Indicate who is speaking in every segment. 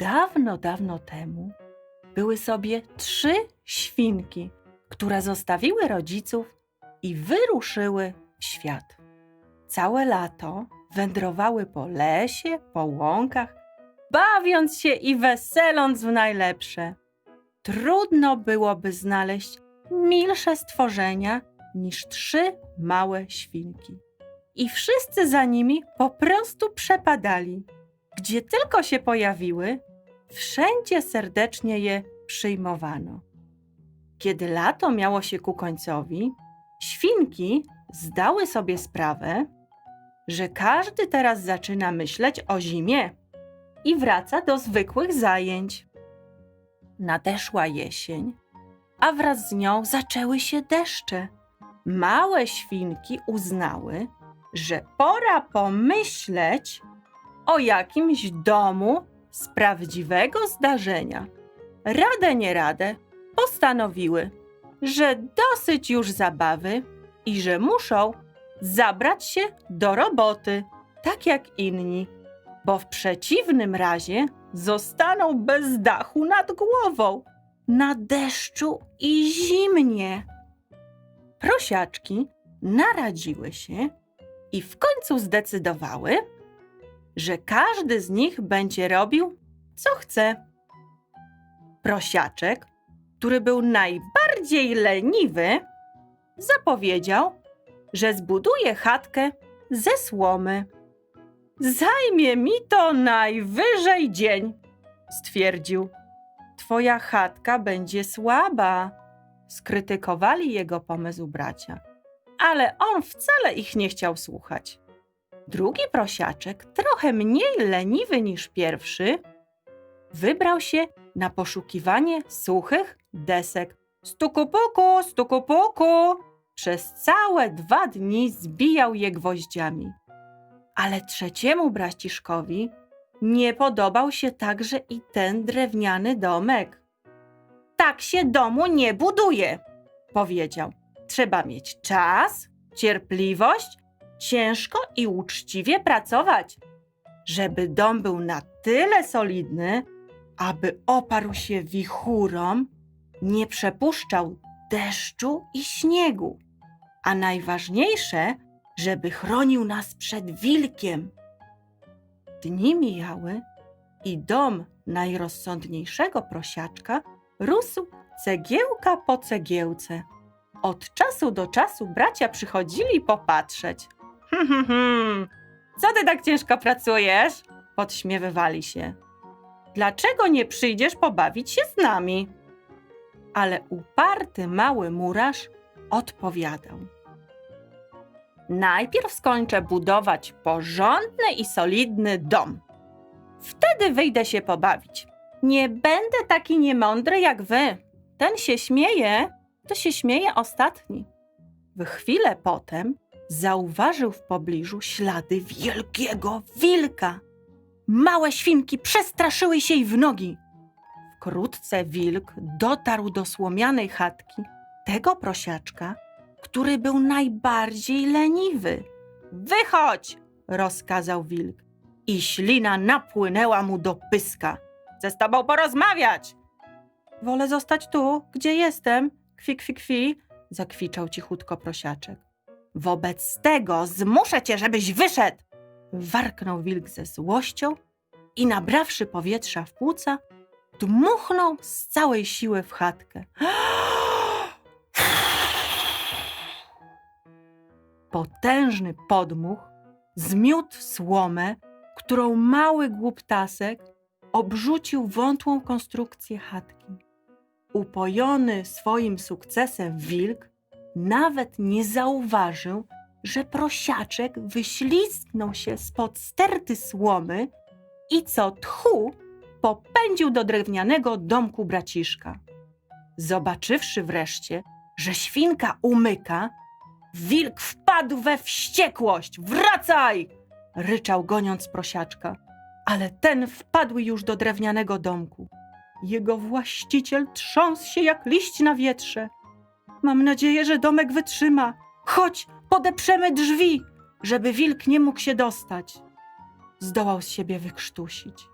Speaker 1: Dawno, dawno temu były sobie trzy świnki, które zostawiły rodziców i wyruszyły w świat. Całe lato wędrowały po lesie, po łąkach, bawiąc się i weseląc w najlepsze. Trudno byłoby znaleźć milsze stworzenia niż trzy małe świnki. I wszyscy za nimi po prostu przepadali. Gdzie tylko się pojawiły, wszędzie serdecznie je przyjmowano. Kiedy lato miało się ku końcowi, świnki zdały sobie sprawę, że każdy teraz zaczyna myśleć o zimie i wraca do zwykłych zajęć. Nadeszła jesień, a wraz z nią zaczęły się deszcze. Małe świnki uznały, że pora pomyśleć o jakimś domu z prawdziwego zdarzenia. Radę nie radę postanowiły, że dosyć już zabawy i że muszą zabrać się do roboty, tak jak inni, bo w przeciwnym razie zostaną bez dachu nad głową, na deszczu i zimnie. Prosiaczki naradziły się i w końcu zdecydowały, że każdy z nich będzie robił, co chce. Prosiaczek, który był najbardziej leniwy, zapowiedział, że zbuduje chatkę ze słomy. Zajmie mi to najwyżej dzień, stwierdził. Twoja chatka będzie słaba, skrytykowali jego pomysł bracia. Ale on wcale ich nie chciał słuchać. Drugi prosiaczek, trochę mniej leniwy niż pierwszy, wybrał się na poszukiwanie suchych desek. Stuku-puku, stuku-puku! Przez całe dwa dni zbijał je gwoździami. Ale trzeciemu braciszkowi nie podobał się także i ten drewniany domek. Tak się domu nie buduje, powiedział. Trzeba mieć czas, cierpliwość, ciężko i uczciwie pracować, żeby dom był na tyle solidny, aby oparł się wichurom, nie przepuszczał deszczu i śniegu, a najważniejsze, żeby chronił nas przed wilkiem. Dni mijały i dom najrozsądniejszego prosiaczka rósł cegiełka po cegiełce. Od czasu do czasu bracia przychodzili popatrzeć. Hm. Co ty tak ciężko pracujesz? Podśmiewywali się. Dlaczego nie przyjdziesz pobawić się z nami? Ale uparty mały murarz odpowiadał. Najpierw skończę budować porządny i solidny dom. Wtedy wyjdę się pobawić. Nie będę taki niemądry jak wy. Ten się śmieje, to się śmieje ostatni. W chwilę potem zauważył w pobliżu ślady wielkiego wilka. Małe świnki przestraszyły się i w nogi. Wkrótce wilk dotarł do słomianej chatki tego prosiaczka, który był najbardziej leniwy. Wychodź! rozkazał wilk. I ślina napłynęła mu do pyska. Chcę z tobą porozmawiać! Wolę zostać tu, gdzie jestem. Kwi, kwi, kwi, zakwiczał cichutko prosiaczek. Wobec tego zmuszę cię, żebyś wyszedł! Warknął wilk ze złością i nabrawszy powietrza w płuca, dmuchnął z całej siły w chatkę. Potężny podmuch zmiótł słomę, którą mały głuptasek obrzucił wątłą konstrukcję chatki. Upojony swoim sukcesem wilk nawet nie zauważył, że prosiaczek wyślizgnął się spod sterty słomy i co tchu popędził do drewnianego domku braciszka. Zobaczywszy wreszcie, że świnka umyka, wilk wpadł we wściekłość. Wracaj! ryczał goniąc prosiaczka. Ale ten wpadł już do drewnianego domku. Jego właściciel trząsł się jak liść na wietrze. Mam nadzieję, że domek wytrzyma. Chodź, podeprzemy drzwi, żeby wilk nie mógł się dostać. Zdołał z siebie wykrztusić.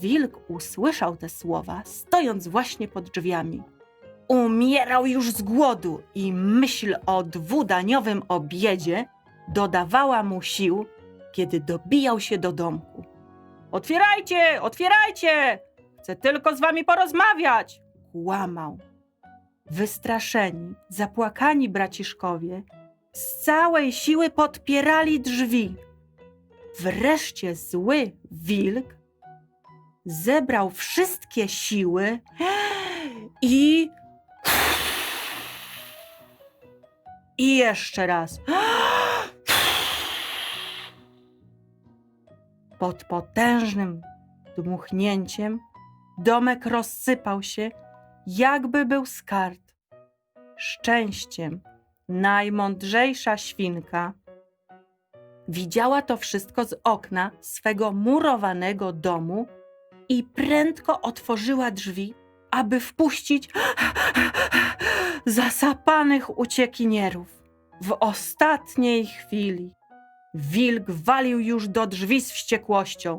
Speaker 1: Wilk usłyszał te słowa, stojąc właśnie pod drzwiami. Umierał już z głodu i myśl o dwudaniowym obiedzie dodawała mu sił, kiedy dobijał się do domku. Otwierajcie, otwierajcie! Chcę tylko z wami porozmawiać! Kłamał. Wystraszeni, zapłakani braciszkowie z całej siły podpierali drzwi. Wreszcie zły wilk zebrał wszystkie siły i. I jeszcze raz. Pod potężnym dmuchnięciem domek rozsypał się, jakby był z kart. Szczęściem najmądrzejsza świnka widziała to wszystko z okna swego murowanego domu i prędko otworzyła drzwi, aby wpuścić zasapanych uciekinierów. W ostatniej chwili wilk walił już do drzwi z wściekłością.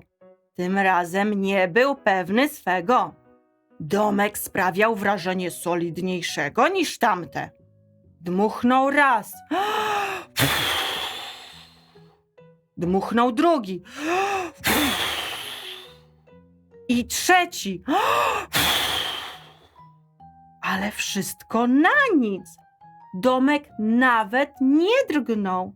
Speaker 1: Tym razem nie był pewny swego. Domek sprawiał wrażenie solidniejszego niż tamte. Dmuchnął raz. Dmuchnął drugi. I trzeci. Ale wszystko na nic. Domek nawet nie drgnął.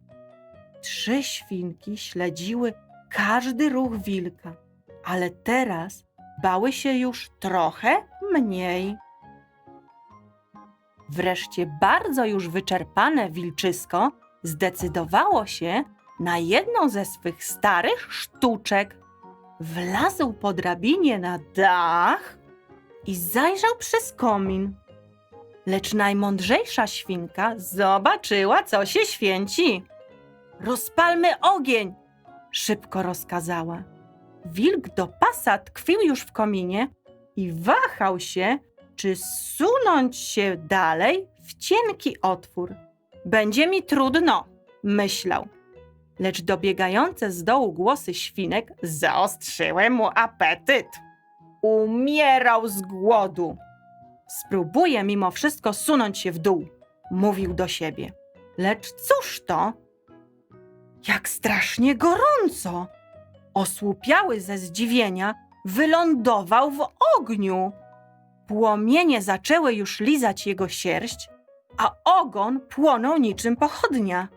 Speaker 1: Trzy świnki śledziły każdy ruch wilka, ale teraz bały się już trochę mniej. Wreszcie bardzo już wyczerpane wilczysko zdecydowało się na jedną ze swych starych sztuczek. Wlazł po drabinie na dach i zajrzał przez komin. Lecz najmądrzejsza świnka zobaczyła, co się święci. Rozpalmy ogień! szybko rozkazała. Wilk do pasa tkwił już w kominie i wahał się, czy sunąć się dalej w cienki otwór. Będzie mi trudno, myślał. Lecz dobiegające z dołu głosy świnek zaostrzyły mu apetyt. Umierał z głodu. Spróbuję mimo wszystko sunąć się w dół, mówił do siebie. Lecz cóż to? Jak strasznie gorąco! Osłupiały ze zdziwienia, wylądował w ogniu. Płomienie zaczęły już lizać jego sierść, a ogon płonął niczym pochodnia.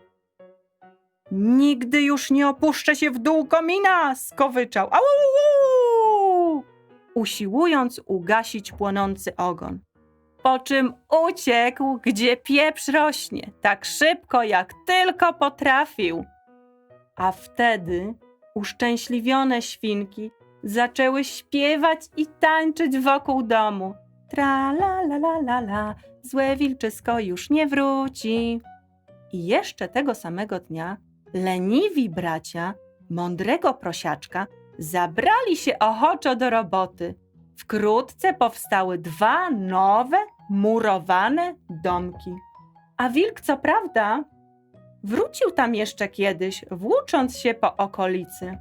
Speaker 1: Nigdy już nie opuszczę się w dół komina! skowyczał. Au! Usiłując ugasić płonący ogon. Po czym uciekł, gdzie pieprz rośnie, tak szybko jak tylko potrafił. A wtedy uszczęśliwione świnki zaczęły śpiewać i tańczyć wokół domu. Tra la la la la la, złe wilczysko już nie wróci. I jeszcze tego samego dnia leniwi bracia mądrego prosiaczka zabrali się ochoczo do roboty. Wkrótce powstały dwa nowe, murowane domki. A wilk, co prawda, wrócił tam jeszcze kiedyś, włócząc się po okolicy.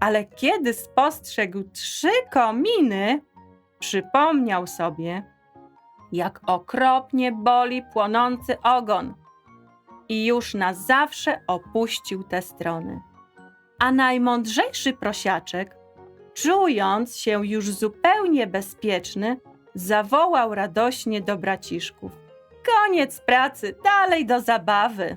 Speaker 1: Ale kiedy spostrzegł trzy kominy, przypomniał sobie, jak okropnie boli płonący ogon i już na zawsze opuścił te strony. A najmądrzejszy prosiaczek, czując się już zupełnie bezpieczny, zawołał radośnie do braciszków. Koniec pracy, dalej do zabawy.